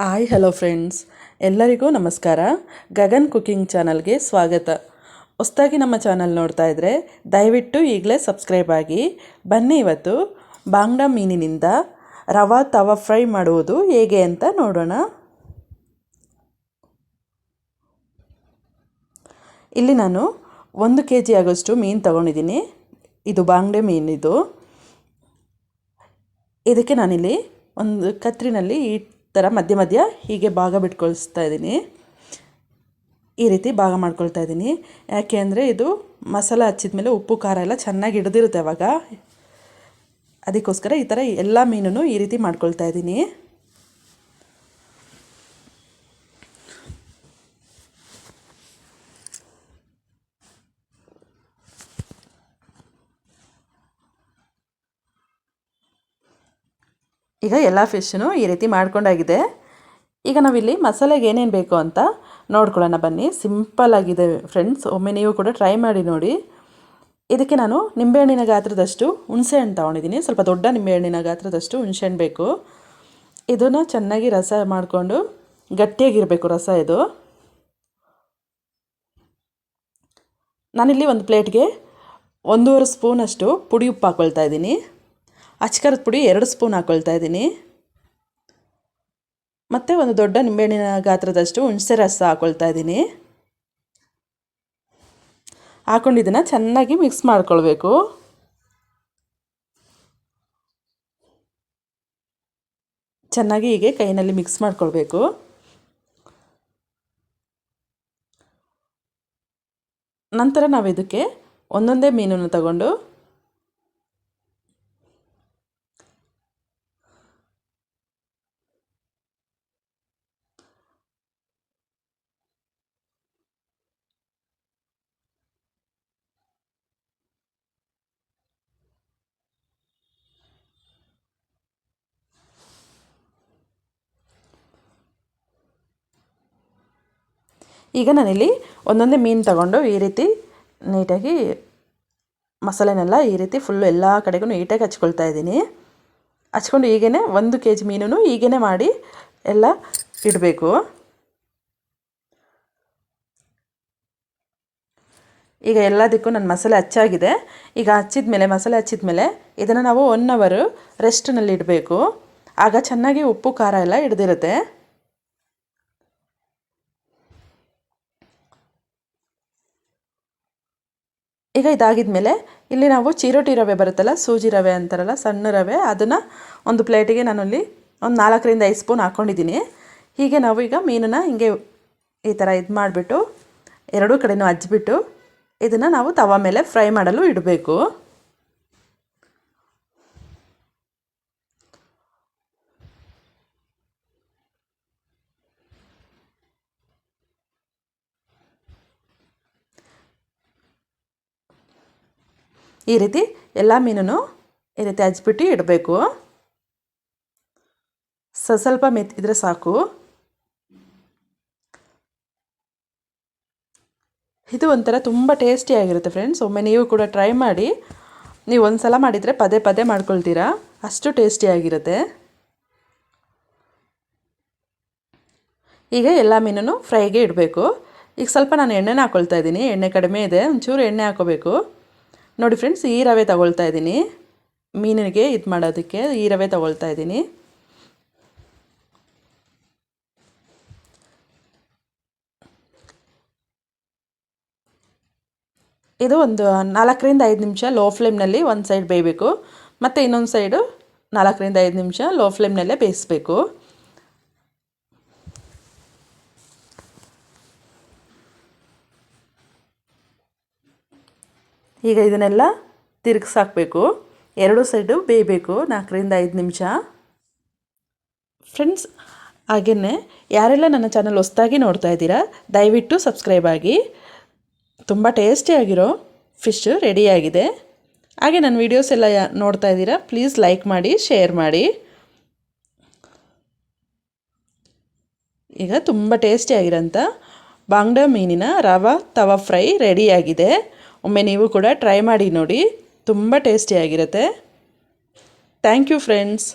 Hi hello friends ಎಲ್ಲರಿಗೂ ನಮಸ್ಕಾರ. Gagan cooking ಚಾನಲ್ಗೆ ಸ್ವಾಗತ. ಹೊಸ್ದಾಗಿ ನಮ್ಮ ಚಾನಲ್ ನೋಡ್ತಾ ಇದ್ದರೆ ದಯವಿಟ್ಟು ಈಗಲೇ ಸಬ್ಸ್ಕ್ರೈಬ್ ಆಗಿ. ಬನ್ನಿ ಇವತ್ತು ಬಾಂಗ್ಡಾ ಮೀನಿನಿಂದ ರವಾ ತವಾ ಫ್ರೈ ಮಾಡುವುದು ಹೇಗೆ ಅಂತ ನೋಡೋಣ. ಇಲ್ಲಿ ನಾನು ಒಂದು ಕೆ ಜಿ ಆಗೋಷ್ಟು ಮೀನು ತಗೊಂಡಿದ್ದೀನಿ. ಇದು ಬಾಂಗ್ಡೆ ಮೀನಿದು. ಇದಕ್ಕೆ ನಾನಿಲ್ಲಿ ಒಂದು ಕತ್ರಿನಲ್ಲಿ ಈ ಥರ ಮಧ್ಯ ಮಧ್ಯ ಹೀಗೆ ಭಾಗ ಬಿಟ್ಕೊಳಿಸ್ತಾ ಇದ್ದೀನಿ. ಈ ರೀತಿ ಭಾಗ ಮಾಡ್ಕೊಳ್ತಾ ಇದ್ದೀನಿ. ಯಾಕೆ ಅಂದರೆ ಇದು ಮಸಾಲ ಹಚ್ಚಿದ ಮೇಲೆ ಉಪ್ಪು, ಖಾರ ಎಲ್ಲ ಚೆನ್ನಾಗಿ ಹಿಡಿದಿರುತ್ತೆ ಅವಾಗ. ಅದಕ್ಕೋಸ್ಕರ ಈ ಥರ ಎಲ್ಲ ಮೀನೂ ಈ ರೀತಿ ಮಾಡ್ಕೊಳ್ತಾ ಇದ್ದೀನಿ. ಈಗ ಎಲ್ಲ ಫಿಶ್ನು ಈ ರೀತಿ ಮಾಡ್ಕೊಂಡಾಗಿದೆ. ಈಗ ನಾವಿಲ್ಲಿ ಮಸಾಲೆಗೆ ಏನೇನು ಬೇಕು ಅಂತ ನೋಡ್ಕೊಳ್ಳೋಣ ಬನ್ನಿ. ಸಿಂಪಲ್ ಆಗಿದೆ ಫ್ರೆಂಡ್ಸ್ ಒಮ್ಮೆ ನೀವು ಕೂಡ ಟ್ರೈ ಮಾಡಿ ನೋಡಿ. ಇದಕ್ಕೆ ನಾನು ನಿಂಬೆಹಣ್ಣಿನ ಗಾತ್ರದಷ್ಟು ಹುಣಸೆಹಣ್ಣು ತೊಗೊಂಡಿದ್ದೀನಿ. ಸ್ವಲ್ಪ ದೊಡ್ಡ ನಿಂಬೆಹಣ್ಣಿನ ಗಾತ್ರದಷ್ಟು ಹುಣಸೆಹಣ್ಣು ಬೇಕು. ಇದನ್ನು ಚೆನ್ನಾಗಿ ರಸ ಮಾಡಿಕೊಂಡು ಗಟ್ಟಿಯಾಗಿರಬೇಕು ರಸ ಇದು. ನಾನಿಲ್ಲಿ ಒಂದು ಪ್ಲೇಟ್ಗೆ ಒಂದೂವರೆ ಸ್ಪೂನಷ್ಟು ಪುಡಿ ಉಪ್ಪು ಹಾಕ್ಕೊಳ್ತಾ ಇದ್ದೀನಿ. ಅಚ್ಕರದ ಪುಡಿ ಎರಡು ಸ್ಪೂನ್ ಹಾಕ್ಕೊಳ್ತಾ ಇದ್ದೀನಿ. ಮತ್ತು ಒಂದು ದೊಡ್ಡ ನಿಂಬೆಹಣ್ಣಿನ ಗಾತ್ರದಷ್ಟು ಹುಣಸೆ ರಸ ಹಾಕ್ಕೊಳ್ತಾ ಇದ್ದೀನಿ. ಹಾಕ್ಕೊಂಡಿದ್ದನ್ನು ಚೆನ್ನಾಗಿ ಮಿಕ್ಸ್ ಮಾಡ್ಕೊಳ್ಬೇಕು. ಚೆನ್ನಾಗಿ ಹೀಗೆ ಕೈನಲ್ಲಿ ಮಿಕ್ಸ್ ಮಾಡ್ಕೊಳ್ಬೇಕು. ನಂತರ ನಾವು ಇದಕ್ಕೆ ಒಂದೊಂದೇ ಮೀನನ್ನು ತಗೊಂಡು ಈಗ ನಾನಿಲ್ಲಿ ಒಂದೊಂದೇ ಮೀನು ತಗೊಂಡು ಈ ರೀತಿ ನೀಟಾಗಿ ಮಸಾಲೆನೆಲ್ಲ ಈ ರೀತಿ ಫುಲ್ಲು ಎಲ್ಲ ಕಡೆಗೂ ನೀಟಾಗಿ ಹಚ್ಕೊಳ್ತಾ ಇದ್ದೀನಿ. ಹಚ್ಕೊಂಡು ಹೀಗೇ ಒಂದು ಕೆ ಜಿ ಮೀನೂ ಹೀಗೇ ಮಾಡಿ ಎಲ್ಲ ಇಡಬೇಕು. ಈಗ ಎಲ್ಲದಕ್ಕೂ ನನ್ನ ಮಸಾಲೆ ಹಚ್ಚಾಗಿದೆ. ಈಗ ಹಚ್ಚಿದ ಮೇಲೆ ಮಸಾಲೆ ಹಚ್ಚಿದ ಮೇಲೆ ಇದನ್ನು ನಾವು ಒನ್ ಅವರು ರೆಸ್ಟ್ನಲ್ಲಿ ಇಡಬೇಕು ಆಗ ಚೆನ್ನಾಗಿ ಉಪ್ಪು, ಖಾರ ಎಲ್ಲ ಹಿಡ್ದಿರುತ್ತೆ. ಈಗ ಇದಾಗಿದ ಮೇಲೆ ಇಲ್ಲಿ ನಾವು ಚಿರೋಟಿ ರವೆ ಬರುತ್ತಲ್ಲ, ಸೂಜಿ ರವೆ ಅಂತಾರಲ್ಲ, ಸಣ್ಣ ರವೆ, ಅದನ್ನು ಒಂದು ಪ್ಲೇಟಿಗೆ ನಾನಲ್ಲಿ ಒಂದು ನಾಲ್ಕರಿಂದ ಐದು ಸ್ಪೂನ್ ಹಾಕ್ಕೊಂಡಿದ್ದೀನಿ ಹೀಗೆ ನಾವು ಈಗ ಮೀನನ್ನು ಹಿಂಗೆ ಈ ಥರ ಇದು ಮಾಡಿಬಿಟ್ಟು, ಎರಡೂ ಕಡೆಯೂ ಹಚ್ಬಿಟ್ಟು ಇದನ್ನು ನಾವು ತವ ಮೇಲೆ ಫ್ರೈ ಮಾಡಲು ಇಡಬೇಕು. ಈ ರೀತಿ ಎಲ್ಲ ಮೀನನ್ನು ಈ ರೀತಿ ಹಚ್ಬಿಟ್ಟು ಇಡಬೇಕು. ಸ ಸ್ವಲ್ಪ ಮೆತ್ತಿದ್ರೆ ಸಾಕು. ಇದು ಒಂಥರ ತುಂಬ ಟೇಸ್ಟಿಯಾಗಿರುತ್ತೆ ಫ್ರೆಂಡ್ಸ್ ಒಮ್ಮೆ ನೀವು ಕೂಡ ಟ್ರೈ ಮಾಡಿ. ನೀವು ಒಂದು ಸಲ ಮಾಡಿದರೆ ಪದೇ ಪದೇ ಮಾಡ್ಕೊಳ್ತೀರಾ. ಅಷ್ಟು ಟೇಸ್ಟಿಯಾಗಿರುತ್ತೆ ಈಗ ಎಲ್ಲ ಮೀನನ್ನು ಫ್ರೈಗೆ ಇಡಬೇಕು. ಈಗ ಸ್ವಲ್ಪ ನಾನು ಎಣ್ಣೆನ ಹಾಕ್ಕೊಳ್ತಾ ಇದ್ದೀನಿ. ಎಣ್ಣೆ ಕಡಿಮೆ ಇದೆ. ಒಂಚೂರು ಎಣ್ಣೆ ಹಾಕೋಬೇಕು. ನೋಡಿ ಫ್ರೆಂಡ್ಸ್ ಈ ರವೆ ತಗೊಳ್ತಾ ಇದ್ದೀನಿ. ಮೀನಿಗೆ ಇದು ಮಾಡೋದಕ್ಕೆ ಈ ರವೆ ತಗೊಳ್ತಾ ಇದ್ದೀನಿ. ಇದು ಒಂದು ನಾಲ್ಕರಿಂದ ಐದು ನಿಮಿಷ ಲೋ ಫ್ಲೇಮ್ನಲ್ಲಿ ಒಂದು ಸೈಡ್ ಬೇಯಬೇಕು. ಮತ್ತು ಇನ್ನೊಂದು ಸೈಡು ನಾಲ್ಕರಿಂದ ಐದು ನಿಮಿಷ ಲೋ ಫ್ಲೇಮ್ನಲ್ಲೇ ಬೇಯಿಸ್ಬೇಕು. ಈಗ ಇದನ್ನೆಲ್ಲ ತಿರುಗಿಸಾಕಬೇಕು. ಎರಡು ಸೈಡು ಬೇಯಬೇಕು. ನಾಲ್ಕರಿಂದ ಐದು ನಿಮಿಷ. ಫ್ರೆಂಡ್ಸ್ ಹಾಗೆಯೇ ಯಾರೆಲ್ಲ ನನ್ನ ಚಾನಲ್ ಹೊಸ್ದಾಗಿ ನೋಡ್ತಾ ಇದ್ದೀರಾ, ದಯವಿಟ್ಟು ಸಬ್ಸ್ಕ್ರೈಬ್ ಆಗಿ. ತುಂಬ ಟೇಸ್ಟಿಯಾಗಿರೋ ಫಿಶ್ ರೆಡಿಯಾಗಿದೆ ಹಾಗೆ ನನ್ನ ವೀಡಿಯೋಸ್ ಎಲ್ಲ ನೋಡ್ತಾ ಇದ್ದೀರಾ, ಪ್ಲೀಸ್ ಲೈಕ್ ಮಾಡಿ, ಶೇರ್ ಮಾಡಿ. ಈಗ ತುಂಬ ಟೇಸ್ಟಿಯಾಗಿರೋಂಥ ಬಾಂಗ್ಡಾ ಮೀನಿನ ರವಾ ತವಾ ಫ್ರೈ ರೆಡಿಯಾಗಿದೆ ಒಮ್ಮೆ ನೀವು ಕೂಡ ಟ್ರೈ ಮಾಡಿ ನೋಡಿ. ತುಂಬ ಟೇಸ್ಟಿಯಾಗಿರುತ್ತೆ ಥ್ಯಾಂಕ್ ಯು ಫ್ರೆಂಡ್ಸ್